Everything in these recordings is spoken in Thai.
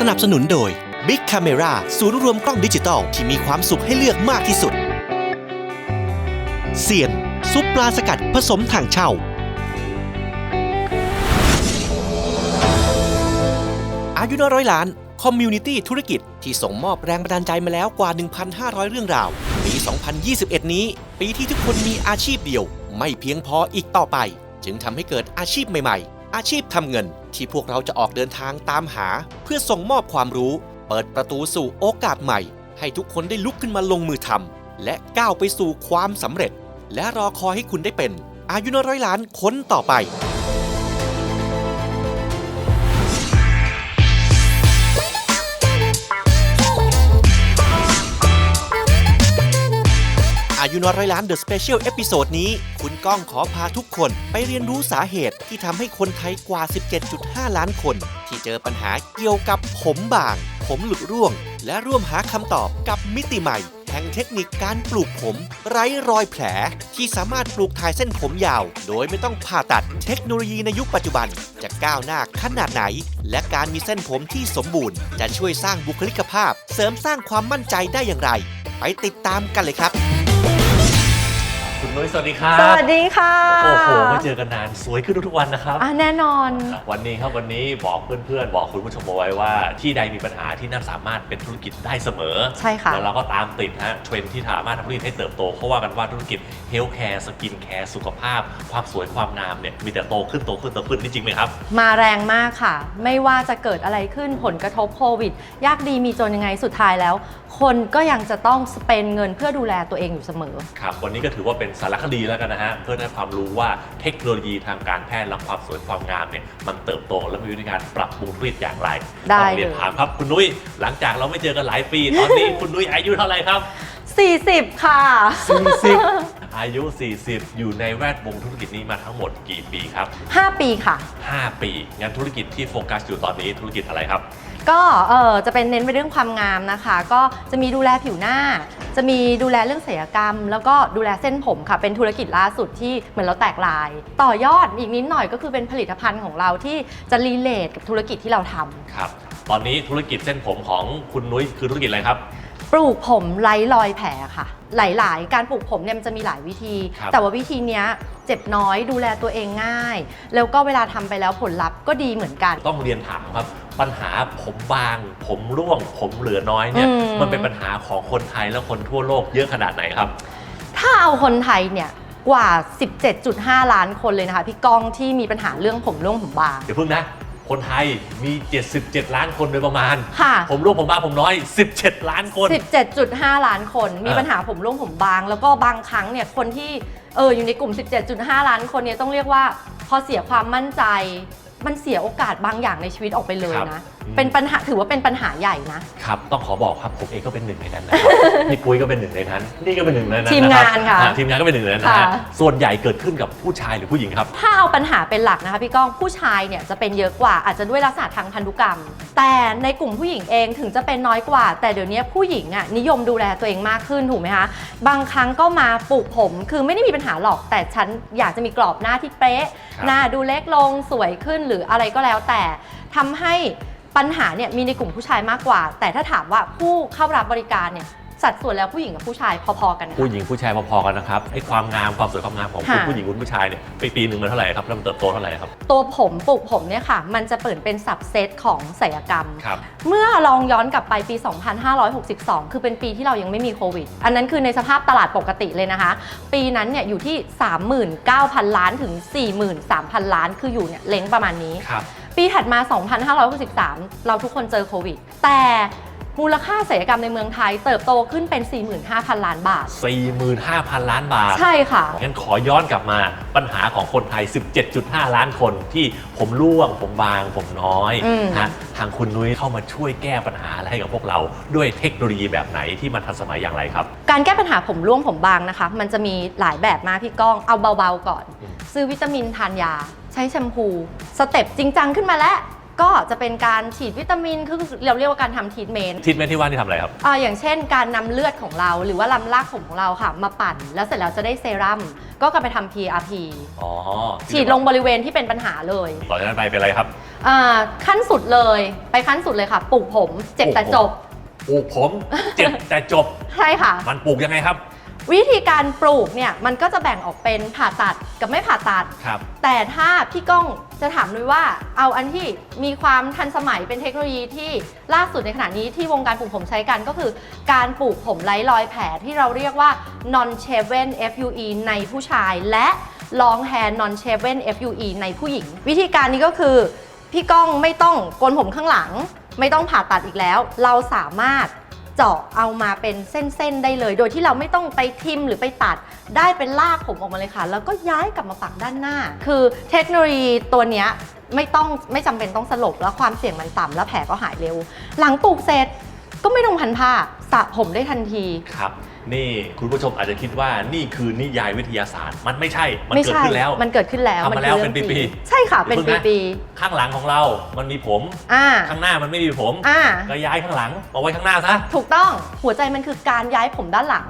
สนับสนุนโดย Big Camera ศูนย์รวมกล้องดิจิตอลที่มีความสุขให้เลือกมากที่สุดเซียนซุปปลาสกัดผสมถังเช่า อายุน้อยร้อยล้าน คอมมูนิตี้ธุรกิจที่ส่งมอบแรงบันดาลใจมาแล้วกว่า 1,500 เรื่องราว ปี 2021 นี้ ปีที่ทุกคนมีอาชีพเดียว ไม่เพียงพออีกต่อไป จึงทำให้เกิดอาชีพใหม่ๆ อาชีพทำเงิน ที่พวกเราจะออกเดินทางตามหา เพื่อส่งมอบความรู้ เปิดประตูสู่โอกาสใหม่ ให้ทุกคนได้ลุกขึ้นมาลงมือทำและก้าวไปสู่ความสำเร็จ และรอคอยให้คุณได้เป็น อายุน้อยร้อยล้านคนต่อไป ยุน้อยร้อยล้าน The Special Episode นี้ คุณก้องขอพาทุกคนไปเรียนรู้สาเหตุที่ทำให้คนไทยกว่า 17.5 ล้านคน ที่เจอปัญหาเกี่ยวกับผมบาง ผมหลุดร่วง และร่วมหาคำตอบกับมิติใหม่แห่งเทคนิคการปลูกผม ไร้รอยแผล ที่สามารถปลูกถ่ายเส้นผมยาว โดยไม่ต้องผ่าตัดเทคโนโลยีในยุคปัจจุบัน จะก้าวหน้าขนาดไหน และการมีเส้นผมที่สมบูรณ์ จะช่วยสร้างบุคลิกภาพ เสริมสร้างความมั่นใจได้อย่างไร ไปติดตามกันเลยครับ นุ้ยสวัสดีครับสวัสดีค่ะโอ้โหไม่เจอกันนานสวยขึ้นทุกๆวันนะครับอะแน่นอน วันนี้ครับวันนี้บอกเพื่อนๆ บอกคุณผู้ชมเอาไว้ว่าที่ใดมีปัญหาที่นั่นสามารถเป็นธุรกิจได้เสมอใช่ค่ะแล้วเราก็ตามติดฮะเทรนด์ที่สามารถทำธุรกิจให้เติบโตเพราะว่ากันว่าธุรกิจเฮลท์แคร์สกินแคร์สุขภาพ ความสวยความงามเนี่ยมีแต่โตขึ้นโตขึ้นโตขึ้นนี่จริงไหมครับ มาแรงมากค่ะ ไม่ว่าจะเกิดอะไรขึ้นผลกระทบโควิด ยากดีมีจนยังไงสุดท้ายแล้ว คนก็ยังจะต้องสเปนเงินเพื่อดูแลตัวเองอยู่เสมอครับวันนี้ก็ถือว่าเป็นสารคดีแล้วกันนะฮะเพื่อให้ความรู้ว่าเทคโนโลยีทางการแพทย์และความสวยความงามเนี่ยมันเติบโตและมีวิธีการปรับปรุงธุรกิจอย่างไรได้ต้องเรียนเลย ถามครับคุณนุ้ยหลังจากเราไม่เจอกันหลายปี ตอนนี้คุณนุ้ยอายุเท่าไหร่ครับ 40 ค่ะ 40 อายุ 40 อยู่ในแวดวงธุรกิจนี้มาทั้งหมดกี่ปีครับ 5 ปีค่ะ 5 ปีงั้นธุรกิจที่โฟกัสอยู่ตอนนี้ธุรกิจอะไรครับ ก็เออจะเป็นเน้นไปเรื่องความงามนะคะ ก็จะมีดูแลผิวหน้า จะมีดูแลเรื่องศัลยกรรม แล้วก็ดูแลเส้นผมค่ะ เป็นธุรกิจล่าสุดที่เหมือนเราแตกลาย ต่อยอดอีกนิดหน่อยก็คือเป็นผลิตภัณฑ์ของเราที่จะรีเลทกับธุรกิจที่เราทำครับ ตอนนี้ธุรกิจเส้นผมของคุณนุ้ยคือธุรกิจอะไรครับ ปลูกผมไร้รอยแผลค่ะ หลาย ๆ การปลูกผมเนี่ยมันจะมีหลายวิธี ครับ แต่ว่าวิธีเนี้ย เจ็บน้อยดูแลตัวเองง่าย แล้วก็เวลาทำไปแล้วผลลัพธ์ก็ดีเหมือนกัน ต้องเรียนถามครับ ปัญหาผมบาง ผมร่วง ผมเหลือน้อยเนี่ยอืมมันเป็นปัญหาของคนไทยและคนทั่วโลกเยอะขนาดไหนครับ ถ้าเอาคนไทยเนี่ยกว่า 17.5 ล้านคนเลยนะคะ พี่ก้องที่มีปัญหาเรื่องผมร่วงผมบาง เดี๋ยวพึ่งนะ คนไทยมี 77 ล้านคนโดยประมาณค่ะผมร่วงผมบางผมน้อย 17 ล้านคน 17.5 ล้านคน มีอ่าปัญหาผมร่วงผมบาง แล้วก็บางครั้งเนี่ยคนที่ เอออยู่ในกลุ่ม 17.5 ล้านคนเนี่ยต้องเรียกว่าพอเสียความมั่นใจ มันเสียโอกาสบางอย่างในชีวิตออกไปเลยครับ นะ เป็นปัญหาถือว่าเป็นปัญหาใหญ่นะ ครับต้องขอบอกครับผมเองก็เป็นหนึ่งในนั้นนะครับพี่ปุ้ยก็เป็นหนึ่งในนั้น นี่ก็เป็นหนึ่งในนั้นทีมรับงานค่ะอ่ทีมงานก็เป็นหนึ่งในนั้นนะฮะค่ะ ส่วนใหญ่เกิดขึ้นกับผู้ชายหรือผู้หญิงครับ ถ้าเอาปัญหาเป็นหลักนะคะพี่ก้องผู้ชายเนี่ยจะเป็นเยอะกว่าอาจจะด้วยลักษณะทางพันธุกรรม แต่ในกลุ่มผู้หญิงเองถึงจะเป็นน้อยกว่า แต่เดี๋ยวนี้ผู้หญิงอะนิยมดูแลตัวเองมากขึ้นถูกไหมคะบางครั้งก็มาปลูกผม คือไม่ได้มีปัญหาหรอก แต่ฉันอยากจะมีกรอบหน้าที่เป๊ะครับ หน้าดูเล็กลงสวยขึ้นหรืออะไรก็แล้วแต่ทำให้ ปัญหาเนี่ยมีในกลุ่มผู้ชายมากกว่า แต่ถ้าถามว่าผู้เข้ารับบริการเนี่ยสัดส่วนแล้วผู้หญิงกับผู้ชายพอๆกันนะคะผู้หญิงผู้ชายพอๆกันนะครับไอ้ความงามความสวยความงามของค่ะ ผู้หญิงคุณผู้ชายเนี่ยไปปีหนึ่งมันเท่าไหร่ครับแล้วมันเติบโตเท่าไหร่ครับตัวผมปลูกผมเนี่ยค่ะ มันจะเปิดเป็นสับเซตของศัลยกรรม ครับ เมื่อลองย้อนกลับไปปี 2562 คือเป็นปีที่เรายังไม่มีโควิด อันนั้นคือในสภาพตลาดปกติเลยนะคะ ปีนั้นเนี่ยอยู่ที่ 39,000 ล้านถึง 43,000 ล้าน คืออยู่เนี่ยเล้งประมาณนี้ ครับ ปีถัดมา 2563 เราทุกคนเจอโควิด แต่ มูลค่าศัลยกรรมในเมืองไทยเติบโตขึ้นเป็น 45,000 ล้านบาท 45,000 ล้านบาทใช่ค่ะงั้นขอย้อนกลับมาปัญหาของคนไทย 17.5 ล้านคนที่ผมร่วง ผมบาง ผมน้อยอืมนะทางคุณนุ้ยเข้ามาช่วยแก้ปัญหาอะไรให้กับพวกเรา ด้วยเทคโนโลยีแบบไหนที่มันทันสมัยอย่างไรครับ การแก้ปัญหาผมร่วงผมบางนะคะ มันจะมีหลายแบบมากพี่ก้องเอาเบาๆก่อนอืมซื้อวิตามินทานยา ใช้แชมพูสเต็ปจริงจังขึ้นมาแล้ว ก็จะเป็นการฉีดวิตามินคือเราเรียกว่าการทำทีทเมนต์ ทิศแม่ที่ว่านี่ทำอะไรครับ อ่าอย่างเช่นการนำเลือดของเราหรือว่าลำลากผมของเราค่ะ มาปั่น แล้วเสร็จแล้วจะได้เซรั่มก็กลับไปทำ PRP อ๋อฉีดลงบริเวณที่เป็นปัญหาเลยต่อจากนั้นไปเป็นอะไรครับ อ่าขั้นสุดเลยไปขั้นสุดเลยค่ะปลูกผมเจ็บแต่จบ ปลูกผม เจ็บแต่จบ ใช่ค่ะ มันปลูกยังไงครับ วิธีการปลูกเนี่ยมันก็จะแบ่งออกเป็นผ่าตัดกับไม่ผ่าตัด ครับ แต่ถ้าพี่ก้องจะถามนุ้ยว่าเอาอันที่มีความทันสมัยเป็นเทคโนโลยีที่ล่าสุดในขณะนี้ที่วงการปลูกผมใช้กันก็คือ การปลูกผมไร้รอยแผลที่เราเรียกว่า non shaven FUE ในผู้ชาย และ long hair non shaven FUE ในผู้หญิง วิธีการนี้ก็คือพี่ก้องไม่ต้องโกนผมข้างหลัง ไม่ต้องผ่าตัดอีกแล้ว เราสามารถ เจาะเอามาเป็นเส้นๆได้เลย โดยที่เราไม่ต้องไปทิมหรือไปตัดได้เป็นลากผมออกมาเลยค่ะ แล้วก็ย้ายกลับมาปักด้านหน้า คือเทคโนโลยีตัวเนี้ยไม่ต้องไม่จำเป็นต้องสลบแล้วความเสี่ยงมันต่ำแล้วแผลก็หายเร็ว หลังปลูกเสร็จก็ไม่ต้องพันผ้าสระผมได้ทันทีครับ นี่คุณผู้ชมอาจจะคิดว่านี่คือนิยายวิทยาศาสตร์ มันไม่ใช่ มันไม่เกิดใช่ขึ้นแล้ว มันเกิดขึ้นแล้วทำมาคือแล้วรื่องเป็นปีจริงๆใช่ค่ะ เป็นเดี๋ยวปีพึ่งนะปีข้างหลังของเรา มันมีผมๆอ่าข้างหน้ามันไม่มีผมอ่าก็ย้ายข้างหลังมาไว้ข้างหน้าซะ ถูกต้อง หัวใจมันคือการย้ายผมด้านหลัง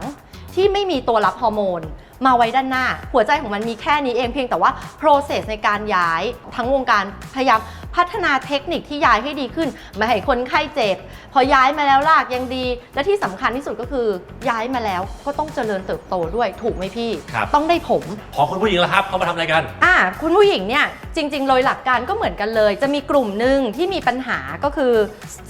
ที่ไม่มีตัวรับฮอร์โมน มาไว้ด้านหน้า หัวใจของมันมีแค่นี้เองเพียงแต่ว่า process ในการย้ายทั้งวงการพยายาม พัฒนาเทคนิคที่ย้ายให้ดีขึ้นไม่ให้คนไข้เจ็บ พอย้ายมาแล้วลากยังดี และที่สำคัญที่สุดก็คือย้ายมาแล้วก็ต้องเจริญเติบโตด้วยถูกไหมพี่ครับต้องได้ผม พอคุณผู้หญิงแล้วครับเขามาทำอะไรกัน อ่า คุณผู้หญิงเนี่ยจริงๆ โดยหลักการก็เหมือนกันเลย จะมีกลุ่มหนึ่งที่มีปัญหาก็คือ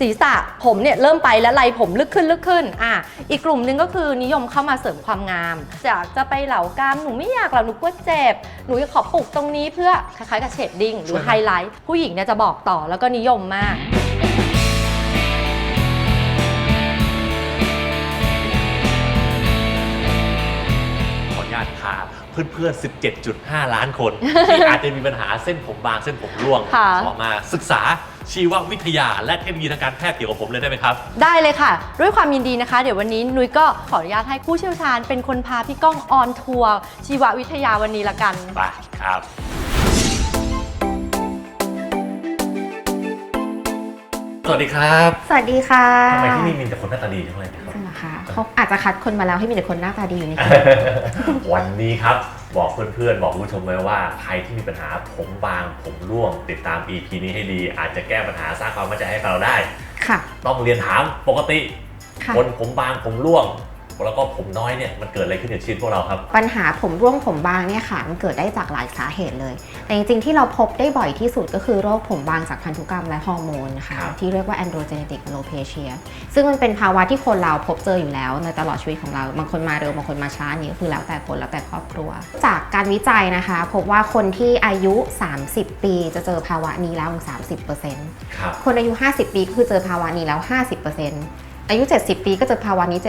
ศีรษะผมเนี่ยเริ่มไปแล้วไหลผมลึกขึ้นลึกขึ้นอ่าอีกกลุ่มหนึ่งก็คือนิยมเข้ามาเสริมความงามอยากจะไปเหลากามหนูไม่อยากเหลาหนูกลัวเจ็บหนูจะขอปลูกตรงนี้เพื่อคล้ายๆกับเชดดิ้งหรืช่อวยไหมไฮไลท์ผู้หญิงเนี่ยจะบอกต่อแล้วก็นิยมมาก ขออนุญาตพาเพื่อนๆ 17.5 ล้านคน ที่อาจจะมีปัญหาเส้นผมบางเส้นผมร่วง ค่ะ ขอมาศึกษาชีววิทยา และเทคโนโลยีทางการแพทย์เกี่ยวกับผมเลยได้ไหมครับ ได้เลยค่ะ ด้วยความยินดีนะคะ เดี๋ยววันนี้นุ้ยก็ขออนุญาตให้ผู้เชี่ยวชาญเป็นคนพาพี่ก้องออนทัวร์ชีววิทยาวันนี้ละกัน ไปครับ สวัสดีครับสวัสดีค่ะทำไมที่นี่มีแต่คนหน้าตาดีทั้งนั้นเลยครับ จริงเหรอคะเขาอาจจะคัดคนมาแล้วให้มีแต่คนหน้าตาดีอยู่ในทีม วันนี้ครับบอกเพื่อนๆ บอกคุณผู้ชมไว้ว่าใครที่มีปัญหาผมบางผมร่วง ติดตาม EP นี้ให้ดี อาจจะแก้ปัญหาสร้างความมั่นใจให้เราได้ ค่ะ ต้องเรียนถามปกติ ค่ะ คนผมบางผมร่วง แล้วก็ผมน้อยเนี่ยมันเกิดอะไรขึ้นในชีวิตพวกเราครับ ปัญหาผมร่วงผมบางเนี่ยค่ะ มันเกิดได้จากหลายสาเหตุเลย แต่จริงๆที่เราพบได้บ่อยที่สุดก็คือโรคผมบางจากพันธุกรรมและฮอร์โมนนะคะครับ ที่เรียกว่า androgenetic alopecia ซึ่งมันเป็นภาวะที่คนเราพบเจออยู่แล้วในตลอดชีวิตของเรา บางคนมาเร็วบางคนมาช้าอันนี้ก็คือแล้วแต่คนแล้วแต่ครอบครัว จากการวิจัยนะคะ พบว่าคนที่อายุ 30 ปีจะเจอภาวะนี้แล้วถึง30%ครับ คนอายุ 50 ปีก็คือเจอภาวะนี้แล้ว 50% อายุ 70 ปีก็เจอภาวะนี้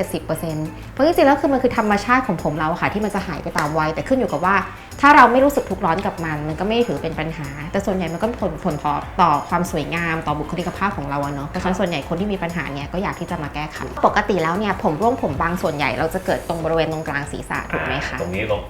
70%เพราะจริงๆแล้วคือมันคือธรรมชาติของผมเราอะค่ะ ที่มันจะหายไปตามวัยแต่ขึ้นอยู่กับว่า ถ้าเราไม่รู้สึกทุกข์ร้อนกับมัน มันก็ไม่ถือเป็นปัญหา แต่ส่วนใหญ่มันก็ผลผลต่อต่อความสวยงามต่อบุคลิกภาพของเราอะเนาะเพราะฉะนั้นส่วนใหญ่คนที่มีปัญหาเนี่ยก็อยากที่จะมาแก้ไขปกติแล้วเนี่ยผมร่วงผมบางส่วนใหญ่เราจะเกิดตรงบริเวณตรงกลางศีรษะถูกไหมคะตรงนี้ตรง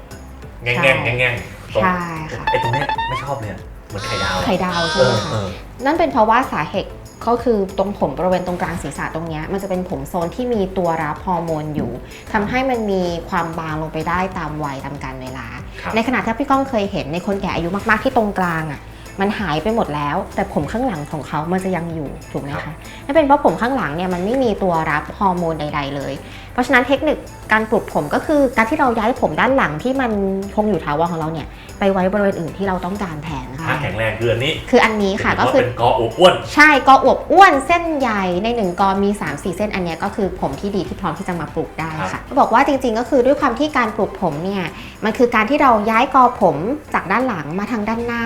แง่งใช่แง่งแง่งแง่งตรงใช่ค่ะไอ้ตรงเนี้ยไม่ชอบเลยอะเหมือนไข่ดาวอะไข่ดาวใช่เอไหมอคะเออนั่นเป็นเพราะว่าสาเหตุ ก็คือตรงผมบริเวณตรงกลางศีรษะตรงเนี้ยมันจะเป็นผมโซนที่มีตัวรับฮอร์โมนอยู่ทำให้มันมีความบางลงไปได้ตามวัยตามการเวลาครับในขณะที่พี่ก้องเคยเห็นในคนแก่อายุมาก ๆ ที่ตรงกลางอะมันหายไปหมดแล้ว แต่ผมข้างหลังของเขามันจะยังอยู่ถูกไหมคะนั่นเป็นเพราะผมข้างหลังเนี่ยมันไม่มีตัวรับฮอร์โมนใด ๆ เลย เพราะฉะนั้นเทคนิคการปลูกผมก็คือการที่เราย้ายผมด้านหลังที่มันคงอยู่ถาวรของเราเนี่ยไปไว้บริเวณอื่นที่เราต้องการแทนนะคะถ้าแข็งแรงคืออันนี้ คืออันนี้ค่ะก็คือเป็นกออ้วน ใช่กออวบอ้วนเส้นใหญ่ในหนึ่งกอมี 3 4 เส้นอันเนี้ยก็คือผมที่ดีที่พร้อมที่จะมาปลูกได้ค่ะบอกว่าจริงๆก็คือด้วยความที่การปลูกผมเนี่ยมันคือการที่เราย้ายกอผมจากด้านหลังมาทางด้านหน้า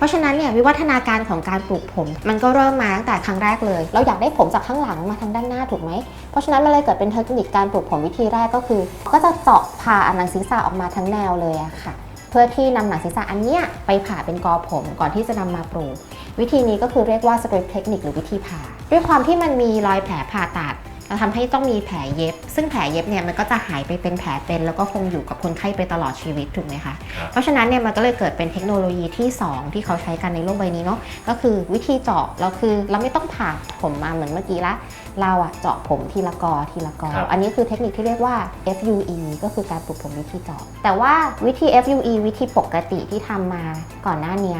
เพราะฉะนั้นเนี่ยวิวัฒนาการของการปลูกผม มันก็เริ่มมาตั้งแต่ครั้งแรกเลย เราอยากได้ผมจากข้างหลังมาทางด้านหน้าถูกไหม เพราะฉะนั้นมันเลยเกิดเป็นเทคนิคการปลูกผมวิธีแรกก็คือ ก็จะเจาะผ่าหนังศีรษะออกมาทั้งแนวเลยอะค่ะ เพื่อที่นำหนังศีรษะอันเนี้ยไปผ่าเป็นกอผมก่อนที่จะนำมาปลูก วิธีนี้ก็คือเรียกว่า strip technique หรือวิธีผ่า ด้วยความที่มันมีรอยแผลผ่าตัด เราทำให้ต้องมีแผลเย็บ ซึ่งแผลเย็บเนี่ยมันก็จะหายไปเป็นแผลเป็น แล้วก็คงอยู่กับคนไข้ไปตลอดชีวิตถูกไหมคะครับเพราะฉะนั้นเนี่ยมันก็เลยเกิดเป็นเทคโนโลยีที่ 2 ที่เขาใช้กันในโลกใบนี้เนาะก็คือวิธีเจาะเราคือเราไม่ต้องผ่าผมมาเหมือนเมื่อกี้ละเราอะเจาะผมทีละกอทีละกอครับอันนี้คือเทคนิคที่เรียกว่า FUE ก็คือการปลูกผมวิธีเจาะ แต่ว่าวิธี FUE วิธีปกติที่ทำมาก่อนหน้านี้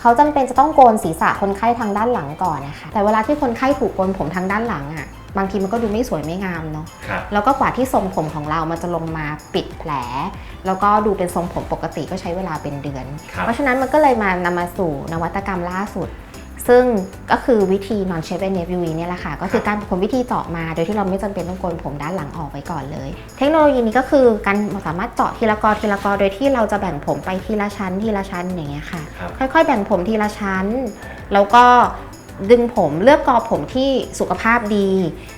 เขาจำเป็นจะต้องโกนศีรษะคนไข้ทางด้านหลังก่อนนะคะ แต่เวลาที่คนไข้ถูกโกนผมทางด้านหลังอะ่ะ บางทีมันก็ดูไม่สวยไม่งามเนาะครับแล้วก็กว่าที่ทรงผมของเรามันจะลงมาปิดแผล แล้วก็ดูเป็นทรงผมปกติก็ใช้เวลาเป็นเดือน ครับเพราะฉะนั้นมันก็เลยมานำมาสู่นวัตกรรมล่าสุด ซึ่งก็คือวิธี non shape and UV เนี่ยแหละค่ะ ก็คือการผมวิธีเจาะมา โดยที่เราไม่จำเป็นต้องโกนผมด้านหลังออกไว้ก่อนเลย เทคโนโลยีนี้ก็คือการสามารถเจาะทีละกอทีละกอโดยที่เราจะแบ่งผมไปทีละชั้นทีละชั้นอย่างเงี้ยค่ะ ครับ ค่อยๆ แบ่งผมทีละชั้น แล้วก็ ดึงผมเลือกกอผมที่สุขภาพดี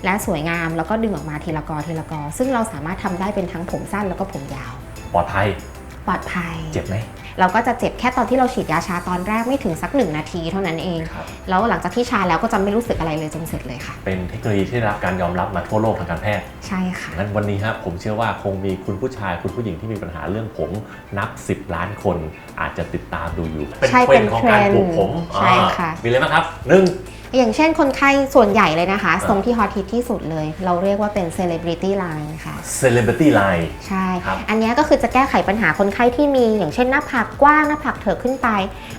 และสวยงามแล้วก็ดึงออกมาทีละกอทีละกอ ซึ่งเราสามารถทำได้เป็นทั้งผมสั้นแล้วก็ผมยาว ปลอดภัย ปลอดภัย เจ็บไหม เราก็จะเจ็บแค่ตอนที่เราฉีดยาชาตอนแรกไม่ถึงสักหนึ่งนาทีเท่านั้นเอง ครับ แล้วหลังจากที่ชาแล้วก็จะไม่รู้สึกอะไรเลยจนเสร็จเลยค่ะ เป็นเทคโนโลยีที่ได้รับการยอมรับมาทั่วโลกทางการแพทย์ใช่ค่ะ งั้นวันนี้ครับผมเชื่อว่าคงมีคุณผู้ชายคุณผู้หญิงที่มีปัญหาเรื่องผมนับ 10 ล้านคนอาจจะติดตามดูอยู่ เป็นใช่เทรนด์ของการเป็นปลูกผมใช่ค่ะอ่ามีอะไรบ้างครับหนึ่ง อย่างเช่นคนไข้ส่วนใหญ่เลยนะคะ ทรงที่ฮอตฮิตที่สุดเลย เราเรียกว่าเป็น celebrity line ค่ะ celebrity line ใช่ ครับอันเนี้ยก็คือจะแก้ไขปัญหาคนไข้ที่มีอย่างเช่นหน้าผากกว้างหน้าผากเถิกขึ้นไป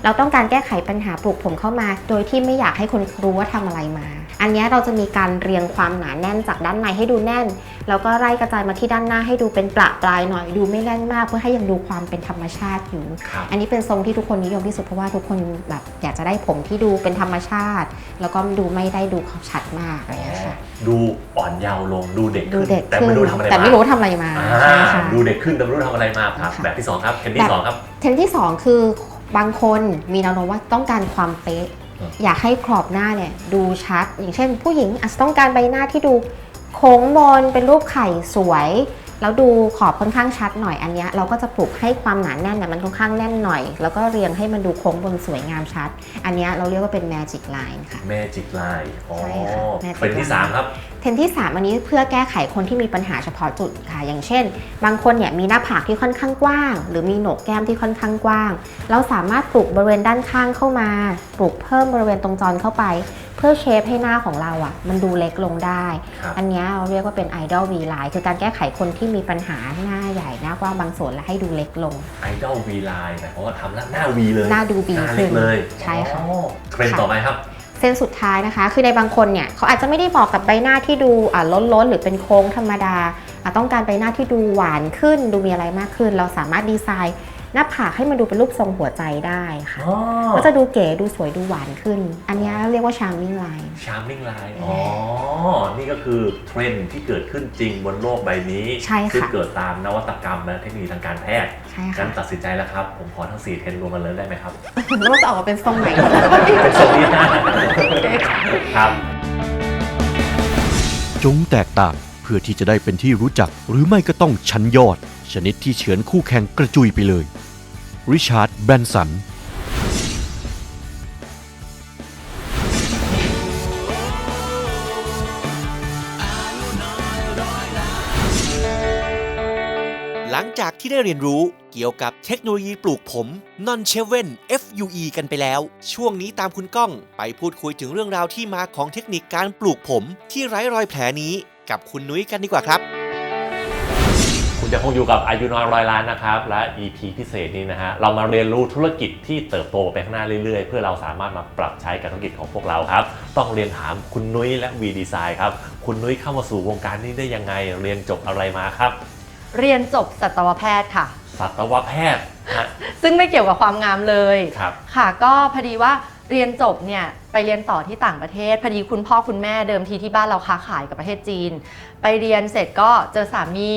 เราต้องการแก้ไขปัญหาปลูกผมเข้ามา โดยที่ไม่อยากให้คนรู้ว่าทำอะไรมา อันเนี้ยเราจะมีการเรียงความหนาแน่นจากด้านในให้ดูแน่น แล้วก็ไล่กระจายมาที่ด้านหน้าให้ดูเป็นประปรายหน่อยดูไม่แน่นมากเพื่อให้ยังดูความเป็นธรรมชาติอยู่ครับอันนี้เป็นทรงที่ทุกคนนิยมที่สุดเพราะว่าทุกคนแบบอยากจะได้ผมที่ดูเป็นธรรมชาติ แล้วก็ดูไม่ได้ดูชัดมากอะไรอย่างเงี้ยค่ะดูอ่อนเยาว์ลงดูเด็กดูขึ้นเด็กแต่ขึ้ไม่นรู้ทำอะไรแต่ไม่มารู้ทำอะไรมาอ่าใช่ค่ะดูเด็กขึ้นแต่ไม่รู้ทำอะไรมาครับค่ะแบบที่สองครับเทรนด์ที่สองครับเทรนด์ที่ 2 คือบางคนมีแนวโน้มว่าต้องการความเป๊ะ อยากให้ขอบหน้าเนี่ยดูชัด อย่างเช่น ผู้หญิงอาจจะต้องการใบหน้าที่ดูโค้งมนเป็นรูปไข่สวย แล้วดูขอบค่อนข้างชัดหน่อยอันเนี้ยเราก็จะปลุกให้ความหนาแน่นเนี่ยมันค่อนข้างแน่นหน่อย แล้วก็เรียงให้มันดูโค้งบนสวยงามชัด อันเนี้ยเราเรียกว่าเป็น magic line ค่ะ Magic Line อ๋อใช่ค่ะ Magic เทรนด์ที่สามครับเทรนด์ที่ 3 อันนี้เพื่อแก้ไขคนที่มีปัญหาเฉพาะจุดค่ะ อย่างเช่น บางคนเนี่ยมีหน้าผากที่ค่อนข้างกว้าง หรือมีโหนกแก้มที่ค่อนข้างกว้าง เราสามารถปลูกบริเวณด้านข้างเข้ามาปลูกเพิ่มบริเวณตรงจรเข้าไป เพื่อเชฟให้หน้าของเราอะ่ะ มันดูเล็กลงได้ครับอันเนี้ยเราเรียกว่าเป็น Idol V Line คือการแก้ไขคนที่มีปัญหาหน้าใหญ่หน้ากว้างบางส่วนและให้ดูเล็กลง Idol V Line หมายความว่าทำแล้วหน้า V เลยหน้าดู V หน้าเล็กขึ้นเลยใช่ค่ะอ๋อเทรนด์ต่อไปครับเส้นสุดท้ายนะคะ คือในบางคนเนี่ยเขาอาจจะไม่ได้เหมาะกับใบหน้าที่ดูอ่าล้นๆ หรือเป็นโค้งธรรมดาอะต้องการใบหน้าที่ดูหวานขึ้น ดูมีอะไรมากขึ้น เราสามารถดีไซน์ หน้าผากให้มันดูเป็นรูปทรงหัวใจได้ค่ะ อ๋อก็จะดูเก๋ดูสวยดูหวานขึ้น อันเนี้ยเรียกว่า charming line Charming Line อ๋อ นี่ก็คือเทรนด์ที่เกิดขึ้นจริงบนโลกใบนี้ใช่ค่ะ ซึ่งเกิดตามนวัตกรรมและเทคโนโลยีทางการแพทย์ใช่งั้ค่ะนตัดสินใจแล้วครับ ผมขอทั้ง 4 เทรนด์รวมกันเลยได้ไหมครับ แล้วมันจะออกมาเป็นทรงไหน เป็นทรงนี้ครับ จงแตกต่างเพื่อที่จะได้เป็นที่รู้จัก หรือไม่ก็ต้องชั้นยอด ชนิดที่เฉือนคู่แข่งกระจุยไปเลย ริชาร์ด แบรนสัน หลังจากที่ได้เรียนรู้เกี่ยวกับเทคโนโลยีปลูกผม Non c h e v e n FUE กันไปแล้ว ช่วงนี้ตามคุณก้องไปพูดคุยถึงเรื่องราวที่มาของเทคนิคการปลูกผมที่ไร้รอยแผลนี้กับคุณนุ้ยกันดีกว่าครับ คุณจะคงอยู่กับอายุน้อยร้อยล้านนะครับ และ EP พิเศษนี้นะฮะ เรามาเรียนรู้ธุรกิจที่เติบโตไปข้างหน้าเรื่อยๆ เพื่อเราสามารถมาปรับใช้กับธุรกิจของพวกเราครับ ต้องเรียนถามคุณนุ้ยและ V Design ครับ คุณนุ้ยเข้ามาสู่วงการนี้ได้ยังไง เรียนจบอะไรมาครับ เรียนจบสัตวแพทย์ค่ะ สัตวแพทย์ฮะซึ่งไม่เกี่ยวกับความงามเลยครับ ค่ะ ก็พอดีว่า เรียนจบเนี่ยไปเรียนต่อที่ต่างประเทศพอดีคุณพ่อคุณแม่เดิมทีที่บ้านเราค้าขายกับประเทศจีน ไปเรียนเสร็จก็เจอสามี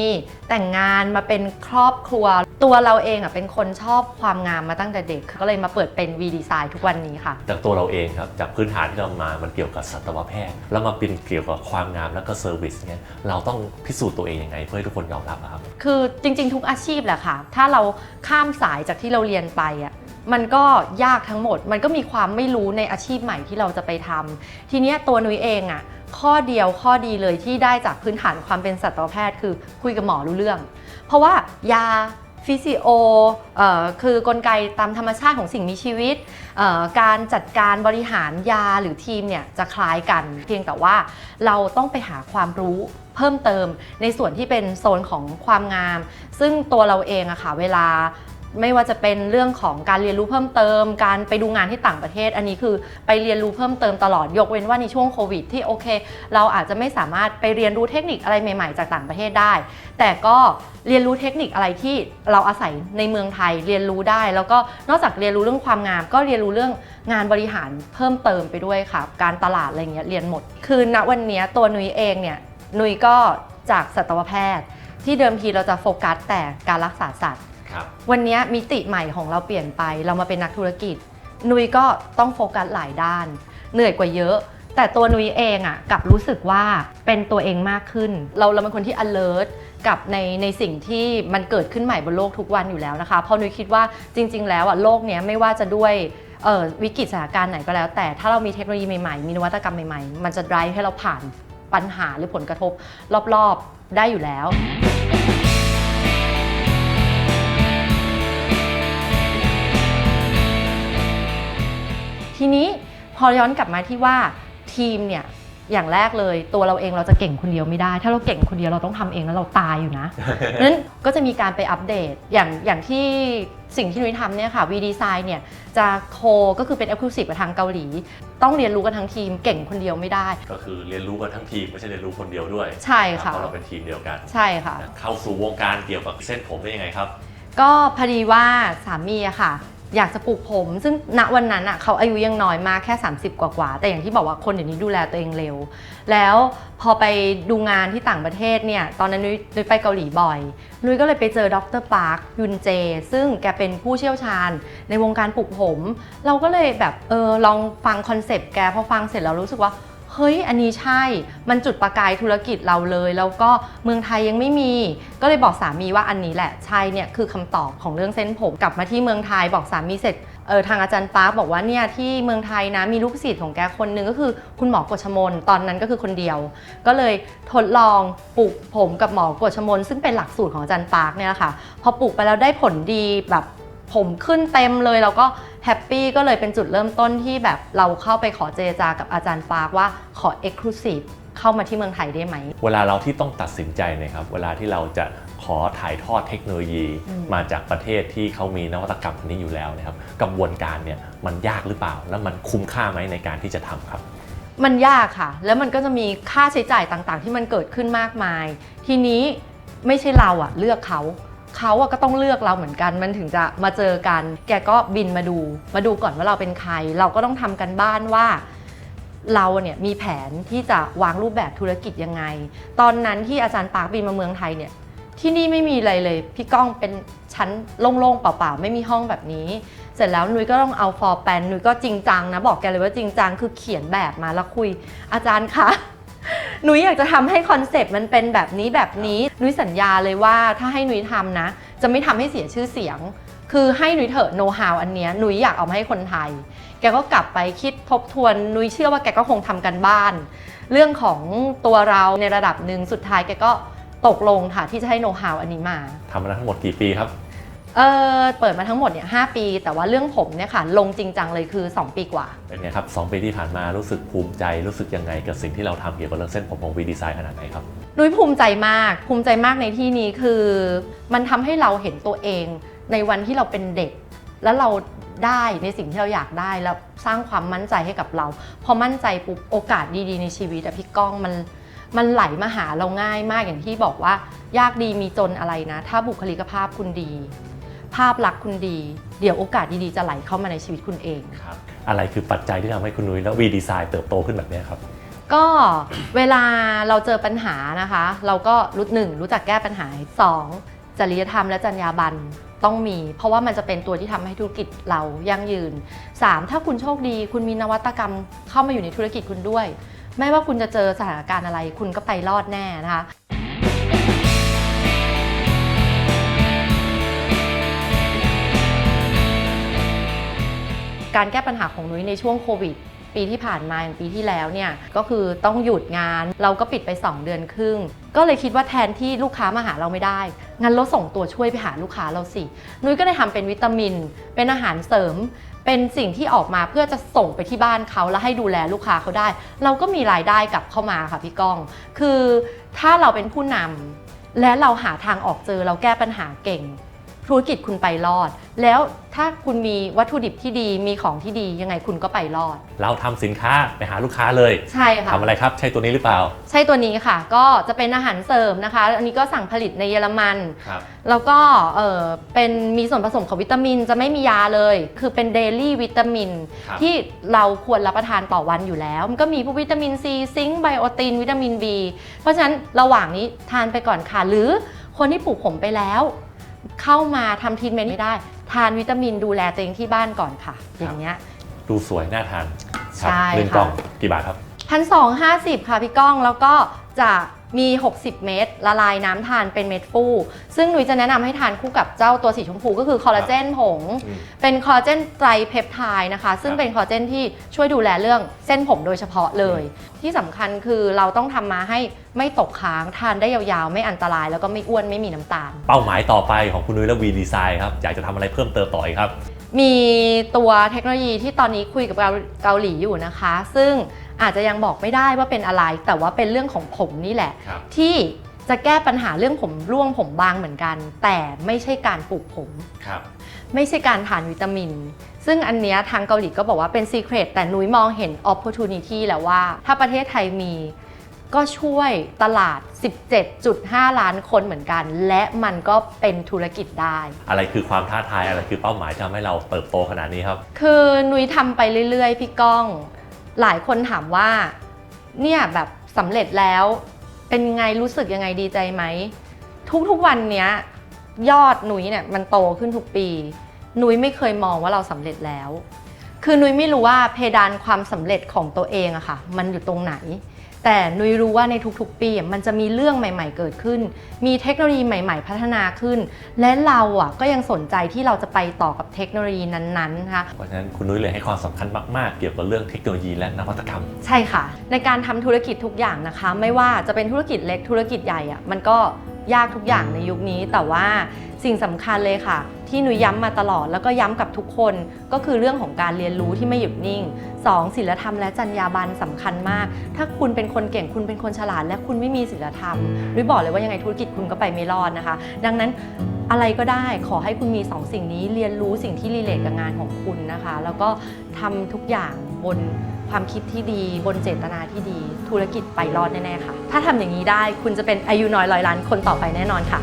แต่งงานมาเป็นครอบครัว ตัวเราเองอะเป็นคนชอบความงามมาตั้งแต่เด็ก ก็เลยมาเปิดเป็น V Design ทุกวันนี้ค่ะ จากตัวเราเองครับจากพื้นฐานที่เรามามันเกี่ยวกับสัตวแพทย์ แล้วมาเป็นเกี่ยวกับความงามแล้วก็เซอร์วิสเนี่ยเราต้องพิสูจน์ตัวเองยังไง เพื่อให้ทุกคนยอมรับอะครับ คือจริง ๆ ทุกอาชีพแหละค่ะ ถ้าเราข้ามสายจากที่เราเรียนไปอะ มันก็ยากทั้งหมด มันก็มีความไม่รู้ในอาชีพใหม่ที่เราจะไปทำทีเนี้ยตัวนุ้ยเองอะข้อเดียวข้อดีเลยที่ได้จากพื้นฐานความเป็นสัตวแพทย์ คือคุยกับหมอรู้เรื่อง เพราะว่ายาฟิสิโอเอ่อคือกลไกตามธรรมชาติของสิ่งมีชีวิต การจัดการบริหารยาหรือทีมเนี่ยจะคล้ายกัน เพียงแต่ว่าเราต้องไปหาความรู้เพิ่มเติมในส่วนที่เป็นโซนของความงาม ซึ่งตัวเราเองอะค่ะเวลา ไม่ว่าจะเป็นเรื่องของการเรียนรู้เพิ่มเติม การไปดูงานที่ต่างประเทศ อันนี้คือไปเรียนรู้เพิ่มเติมตลอดยกเว้นว่าในช่วงโควิดที่โอเค เราอาจจะไม่สามารถไปเรียนรู้เทคนิคอะไรใหม่ๆ จากต่างประเทศได้ แต่ก็เรียนรู้เทคนิคอะไรที่เราอาศัยในเมืองไทยเรียนรู้ได้ แล้วก็นอกจากเรียนรู้เรื่องความงาม ก็เรียนรู้เรื่องงานบริหารเพิ่มเติมไปด้วยค่ะ การตลาดอะไรเงี้ยเรียนหมด คือณวันนี้ตัวนุ้ยเองเนี่ยนุ้ยก็จากสัตวแพทย์ ที่เดิมทีเราจะโฟกัสแต่การรักษาสัตว์ ครับ วันนี้มิติใหม่ของเราเปลี่ยนไป เรามาเป็นนักธุรกิจ นุยก็ต้องโฟกัสหลายด้าน เหนื่อยกว่าเยอะ แต่ตัวนุยเองอะ่ะกลับรู้สึกว่าเป็นตัวเองมากขึ้น เราเราเป็นคนที่ alert กับในในสิ่งที่มันเกิดขึ้นใหม่บนโลกทุกวันอยู่แล้วนะคะ เพราะนุยคิดว่าจริง ๆ แล้วอะ่ะโลกเนี้ยไม่ว่าจะด้วยวิกฤตสถานการณ์ไหนก็แล้ว แต่ถ้าเรามีเทคโนโลยีใหม่ๆ มีนวัตกรรมใหม่ๆ มันจะ drive ให้เราผ่านปัญหาหรือผลกระทบรอบๆ ได้อยู่แล้ว ทีนี้พอย้อนกลับมาที่ว่าทีมเนี่ยอย่างแรกเลยตัวเราเองเราจะเก่งคนเดียวไม่ได้ ถ้าเราเก่งคนเดียวเราต้องทำเองแล้วเราตายอยู่นะเพราะฉะนั้นก็จะมีการไปอัปเดตอย่างอย่างที่สิ่งที่นุ้ยทำเนี่ยค่ะ V Design เนี่ยจะโคก็คือเป็น Exclusive กับทางเกาหลี ต้องเรียนรู้กันทั้งทีมเก่งคนเดียวไม่ได้ ก็คือเรียนรู้กันทั้งทีมไม่ใช่เรียนรู้คนเดียวด้วย ใช่ค่ะเพราะเราเป็นทีมเดียวกัน ใช่ค่ะ เข้าสู่วงการเกี่ยวกับเส้นผมได้ยังไงครับ ก็พอดีว่าสามีอะค่ะ อยากจะปลูกผม ซึ่งณวันนั้นอะเขาอายุยังน้อยมากแค่ 30 กว่ากว่าแต่อย่างที่บอกว่าคนเดี๋ยวนี้ดูแลตัวเองเร็ว แล้วพอไปดูงานที่ต่างประเทศเนี่ยตอนนั้นนุ้ยนุ้ยไปเกาหลีบ่อยนุ้ยก็เลยไปเจอดรปาร์คยุนเจ ซึ่งแกเป็นผู้เชี่ยวชาญในวงการปลูกผม เราก็เลยแบบเออลองฟังคอนเซปต์แกพอฟังเสร็จแล้วรู้สึกว่า เฮ้ยอันนี้ใช่ มันจุดประกายธุรกิจเราเลย แล้วก็เมืองไทยยังไม่มี ก็เลยบอกสามีว่าอันนี้แหละใช่เนี่ยคือคำตอบของเรื่องเส้นผมกลับมาที่เมืองไทยบอกสามีเสร็จเออทางอาจารย์ปาร์คบอกว่าเนี่ยที่เมืองไทยนะมีลูกศิษย์ของแกคนหนึ่งก็คือคุณหมอกฎชมนตอนนั้นก็คือคนเดียว ก็เลยทดลองปลูกผมกับหมอกฎชมนซึ่งเป็นหลักสูตรของอาจารย์ปาร์คเนี่ยแหละค่ะ พอปลูกไปแล้วได้ผลดีแบบ ผมขึ้นเต็มเลยแล้วก็แฮปปี้ก็เลยเป็นจุดเริ่มต้นที่แบบเราเข้าไปขอเจรจากับอาจารย์ปาร์คว่าขอ Exclusive เข้ามาที่เมืองไทยได้ไหม เวลาเราที่ต้องตัดสินใจเนะครับ เวลาที่เราจะขอถ่ายทอดเทคโนโลยีอืมมาจากประเทศที่เขามีนวัตกรรมอันนี้อยู่แล้วนะครับกระบวนการเนี่ยมันยากหรือเปล่า แล้วมันคุ้มค่าไหมในการที่จะทำครับ มันยากค่ะ แล้วมันก็จะมีค่าใช้จ่ายต่างๆ ที่มันเกิดขึ้นมากมาย ทีนี้ไม่ใช่เราอะเลือกเขา เขาอะก็ต้องเลือกเราเหมือนกัน มันถึงจะมาเจอกัน แกก็บินมาดู มาดูก่อนว่าเราเป็นใคร เราก็ต้องทำกันบ้านว่า เราเนี่ยมีแผนที่จะวางรูปแบบธุรกิจยังไง ตอนนั้นที่อาจารย์ปาร์คบินมาเมืองไทยเนี่ย ที่นี่ไม่มีอะไรเลย พี่ก้องเป็นชั้นโล่งๆเปล่าๆ ไม่มีห้องแบบนี้ เสร็จแล้วนุ้ยก็ต้องเอาฟอร์แปนนุ้ยก็จริงจังนะบอกแกเลยว่าจริงจังคือเขียนแบบมาแล้วคุยอาจารย์คะ หนุยอยากจะทำให้คอนเซปต์มันเป็นแบบนี้แบบนี้หนุยสัญญาเลยว่าถ้าให้หนุยทำนะ จะไม่ทำให้เสียชื่อเสียง คือให้หนุยเถอะโน้ตฮาวอันเนี้ยนุ้ยอยากเอามาให้คนไทย แกก็กลับไปคิดทบทวนหนุยเชื่อว่าแกก็คงทำกันบ้าน เรื่องของตัวเราในระดับหนึ่งสุดท้ายแกก็ตกลงค่ะที่จะให้โน้ตฮาวอันนี้มาทำมาทั้งหมดกี่ปีครับ เออเปิดมาทั้งหมดเนี่ยหปี แต่ว่าเรื่องผมเนี่ยค่ะลงจริงจังเลยคือ 2 ปีกว่า เป็นไงครับสองปีที่ผ่านมารู้สึกภูมิใจรู้สึกยังไงกับสิ่งที่เราทำเกี่ยวกับเรื่องเส้นผมของวีดีไซน์ขนาดไหนครับ นุ้ยภูมิใจมาก ภูมิใจมากในที่นี้คือ มันทำให้เราเห็นตัวเอง ในวันที่เราเป็นเด็ก แล้วเราได้ในสิ่งที่เราอยากได้แล้วสร้างความมั่นใจให้กับเรา พอมั่นใจปุ๊บโอกาสดีๆในชีวิตอะพี่ก้องมันมันไหลมาหาเราง่ายมากอย่างที่บอกว่ายากดีมีจนอะไรนะ ถ้าบุคลิกภาพคุณดี ภาพลักษณ์คุณดี เดี๋ยวโอกาสดีๆจะไหลเข้ามาในชีวิตคุณเอง ครับอะไรคือปัจจัยที่ทำให้คุณนุ้ยและวีดีไซน์เติบโตขึ้นแบบเนี้ยครับ ก็เวลาเราเจอปัญหานะคะ เราก็รู้หนึ่งรู้จักแก้ปัญหาสองจริยธรรมและจรรยาบรรณต้องมี เพราะว่ามันจะเป็นตัวที่ทำให้ธุรกิจเรายั่งยืน 3. ถ้าคุณโชคดี คุณมีนวัตกรรมเข้ามาอยู่ในธุรกิจคุณด้วย ไม่ว่าคุณจะเจอสถานการณ์อะไร คุณก็ไปรอดแน่นะคะ การแก้ปัญหาของนุ้ยในช่วงโควิด ปีที่ผ่านมาอย่างปีที่แล้วเนี่ยก็คือต้องหยุดงาน เราก็ปิดไป 2 เดือนครึ่ง ก็เลยคิดว่าแทนที่ลูกค้ามาหาเราไม่ได้ งั้นเราส่งตัวช่วยไปหาลูกค้าเราสินุ้ยก็ได้ทำเป็นวิตามิน เป็นอาหารเสริม เป็นสิ่งที่ออกมาเพื่อจะส่งไปที่บ้านเขาแล้วให้ดูแลลูกค้าเขาได้ เราก็มีรายได้กลับเข้ามาค่ะพี่ก้อง คือถ้าเราเป็นผู้นำและเราหาทางออกเจอเราแก้ปัญหาเก่ง ธุรกิจคุณไปรอด แล้วถ้าคุณมีวัตถุดิบที่ดีมีของที่ดียังไงคุณก็ไปรอด เราทำสินค้าไปหาลูกค้าเลยใช่ค่ะ ทำอะไรครับ ใช่ตัวนี้หรือเปล่า ใช่ตัวนี้ค่ะ ก็จะเป็นอาหารเสริมนะคะ อันนี้ก็สั่งผลิตในเยอรมัน ครับ แล้วก็เออเป็นมีส่วนผสมของวิตามินจะไม่มียาเลย คือเป็นเดลี่วิตามิน ครับ ที่เราควรรับประทานต่อวันอยู่แล้ว มันก็มีพวกวิตามินซีซิงค์ไบโอติน วิตามิน B เพราะฉะนั้นระหว่างนี้ทานไปก่อนค่ะ หรือคนที่ปลูกผมไปแล้ว เข้ามาทำทรีทเมนต์ไม่ได้ ทานวิตามินดูแลตัวเองที่บ้านก่อนค่ะ อย่างเงี้ย ดูสวยน่าทานครัใช่หนึ่งค่ะ กล่องกี่บาทครับ พันสองห้าสิบค่ะพี่ก้องแล้วก็จะ มี 60 เม็ดละลายน้ำทานเป็นเม็ดฟู ซึ่งหนุ่ยจะแนะนำให้ทานคู่กับเจ้าตัวสีชมพูก็คือคอลลาเจนผง อืมเป็นคอลลาเจนไตรเพปไทด์นะคะ ซึ่งครับเป็นคอลลาเจนที่ช่วยดูแลเรื่องเส้นผมโดยเฉพาะเลย ที่สำคัญคือเราต้องทำมาให้ไม่ตกค้างทานได้ยาวๆ ไม่อันตราย แล้วก็ไม่อ้วนไม่มีน้ำตาล เป้าหมายต่อไปของคุณนุ้ยและวีดีไซน์ครับ อยากจะทำอะไรเพิ่มเติมต่ออีกครับ มีตัวเทคโนโลยีที่ตอนนี้คุยกับเกาเกาหลีอยู่นะคะ ซึ่งอาจจะยังบอกไม่ได้ว่าเป็นอะไร แต่ว่าเป็นเรื่องของผมนี่แหละครับที่จะแก้ปัญหาเรื่องผมร่วงผมบางเหมือนกัน แต่ไม่ใช่การปลูกผมครับไม่ใช่การทานวิตามิน ซึ่งอันเนี้ยทางเกาหลีก็บอกว่าเป็นซีเครตแต่นุ้ยมองเห็น opportunity แล้วว่า ถ้าประเทศไทยมี ก็ช่วยตลาด 17.5 ล้านคนเหมือนกัน และมันก็เป็นธุรกิจได้ อะไรคือความท้าทายอะไรคือเป้าหมายที่ทำให้เราเติบโตขนาดนี้ครับ คือนุ้ยทำไปเรื่อยๆ พี่ก้อง หลายคนถามว่า เนี่ยแบบสำเร็จแล้วเป็นไงรู้สึกยังไงดีใจไหม ทุกๆวันเนี้ยยอดนุ้ยเนี่ยมันโตขึ้นทุกปีนุ้ยไม่เคยมองว่าเราสำเร็จแล้ว คือนุ้ยไม่รู้ว่าเพดานความสำเร็จของตัวเองอะค่ะ มันอยู่ตรงไหน แต่นุ้ยรู้ว่าในทุกๆ ปีอะมันจะมีเรื่องใหม่ ๆ เกิดขึ้น มีเทคโนโลยีใหม่ ๆ พัฒนาขึ้น และเราอะก็ยังสนใจที่เราจะไปต่อกับเทคโนโลยีนั้นๆนะคะเพราะฉะนั้นคุณนุ้ยเลยให้ความสำคัญมากๆ เกี่ยวกับเรื่องเทคโนโลยีและนวัตกรรม ใช่ค่ะ ในการทำธุรกิจทุกอย่างนะคะ ไม่ว่าจะเป็นธุรกิจเล็กธุรกิจใหญ่อะมันก็ยากทุกอย่างในยุคนี้แต่ว่าสิ่งสำคัญเลยค่ะ ที่หนูย้ำมาตลอดแล้วก็ย้ำกับทุกคนก็คือเรื่องของการเรียนรู้ที่ไม่หยุดนิ่ง 2. ศีลธรรมและจรรยาบรรณสำคัญมาก ถ้าคุณเป็นคนเก่งคุณเป็นคนฉลาด และคุณไม่มีศีลธรรมนุยบอกเลยว่ายังไงธุรกิจคุณก็ไปไม่รอดนะคะ ดังนั้นอะไรก็ได้ขอให้คุณมี2สิ่งนี้เรียนรู้สิ่งที่รีเลทกับงานของคุณนะคะ แล้วก็ทำทุกอย่างบนความคิดที่ดี บนเจตนาที่ดี ธุรกิจไปรอดแน่ ๆ ค่ะ ถ้าทำอย่างนี้ได้คุณจะเป็นอายุน้อยร้อยล้านคนต่อไปแน่นอนค่ะ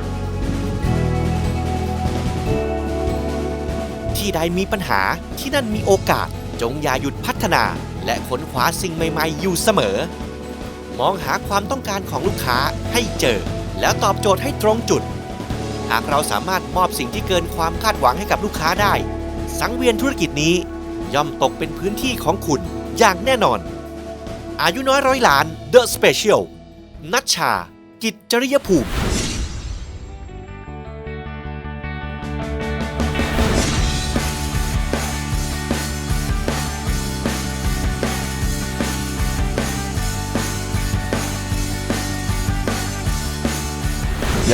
ที่ใดมีปัญหาที่นั่นมีโอกาส จงอย่าหยุดพัฒนา และค้นคว้าสิ่งใหม่ๆ อยู่เสมอ มองหาความต้องการของลูกค้าให้เจอ แล้วตอบโจทย์ให้ตรงจุด หากเราสามารถมอบสิ่งที่เกินความคาดหวังให้กับลูกค้าได้ สังเวียนธุรกิจนี้ ย่อมตกเป็นพื้นที่ของคุณอย่างแน่นอน อายุน้อยร้อยล้าน The Special นัชชา กิจจริยภูมิ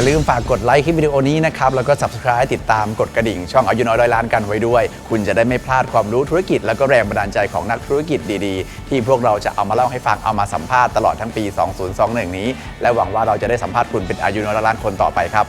อย่าลืมฝากกดไลค์คลิปวิดีโอนี้นะครับ แล้วก็ subscribe ติดตามกดกระดิ่ง ช่องอายุน้อยร้อยล้านกันไว้ด้วย คุณจะได้ไม่พลาดความรู้ธุรกิจ แล้วก็แรงบันดาลใจของนักธุรกิจดีๆ ที่พวกเราจะเอามาเล่าให้ฟังเอามาสัมภาษณ์ตลอดทั้งปี 2021 นี้ และหวังว่าเราจะได้สัมภาษณ์คุณเป็นอายุน้อยร้อยล้านคนต่อไปครับ